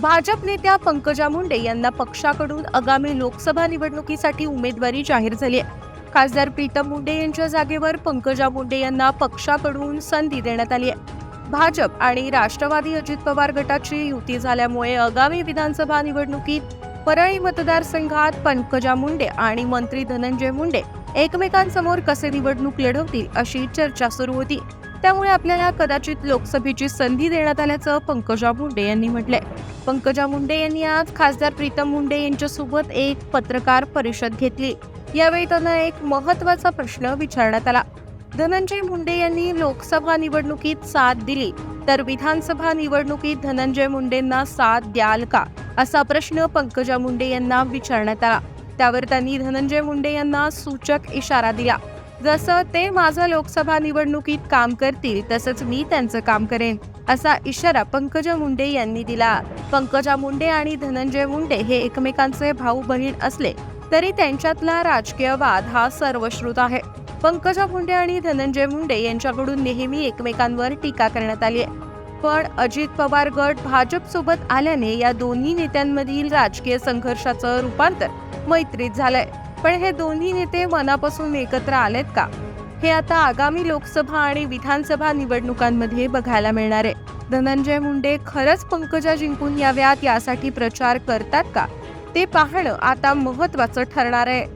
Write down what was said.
भाजप नेत्या पंकजा मुंडे यांना पक्षाकडून आगामी लोकसभा निवडणुकीसाठी उमेदवारी जाहीर झाली आहे. खासदार प्रीतम मुंडे यांच्या जागेवर पंकजा मुंडे यांना पक्षाकडून संधी देण्यात आली आहे. भाजप आणि राष्ट्रवादी अजित पवार गटाची युती झाल्यामुळे आगामी विधानसभा निवडणुकीत परळी मतदारसंघात पंकजा मुंडे आणि मंत्री धनंजय मुंडे एकमेकांसमोर कसे निवडणूक लढवतील अशी चर्चा सुरू होती. त्यामुळे आपल्याला कदाचित लोकसभेची संधी देण्यात आल्याचं पंकजा मुंडे यांनी म्हटलंय. पंकजा मुंडे यांनी आज खासदार प्रीतम मुंडे यांच्यासोबत एक पत्रकार परिषद घेतली. यावेळी त्यांना एक महत्त्वाचा प्रश्न विचारण्यात आला. धनंजय मुंडे यांनी लोकसभा निवडणुकीत साथ दिली. तर विधानसभा निवडणुकीत धनंजय मुंडेंना साथ द्याल का? असा प्रश्न पंकजा मुंडे यांना विचारण्यात आला. त्यावर त्यांनी धनंजय मुंडे यांना सूचक इशारा दिला. जसं ते माझं लोकसभा निवडणुकीत काम करतील तसंच मी त्यांचं काम करेन असा इशारा पंकजा मुंडे यांनी दिला. पंकजा मुंडे आणि धनंजय मुंडे हे एकमेकांचे भाऊ बहीण असले तरी त्यांच्यातला राजकीय वाद हा सर्वश्रुत आहे. पंकजा मुंडे आणि धनंजय मुंडे यांच्याकडून नेहमी एकमेकांवर टीका करण्यात आली आहे. पण अजित पवार गट भाजप सोबत आल्याने या दोन्ही नेत्यांमधील राजकीय संघर्षाचं रूपांतर मैत्रीत झालंय. पण हे दोन्ही नेते मनापासून एकत्र आलेत का? हे आता आगामी लोकसभा आणि विधानसभा निवडणुकांमध्ये बघायला मिळणार आहे. धनंजय मुंडे खरंच पंकजा जिंकून याव्यात यासाठी प्रचार करतात का? ते पाहणं आता महत्वाचं ठरणार आहे.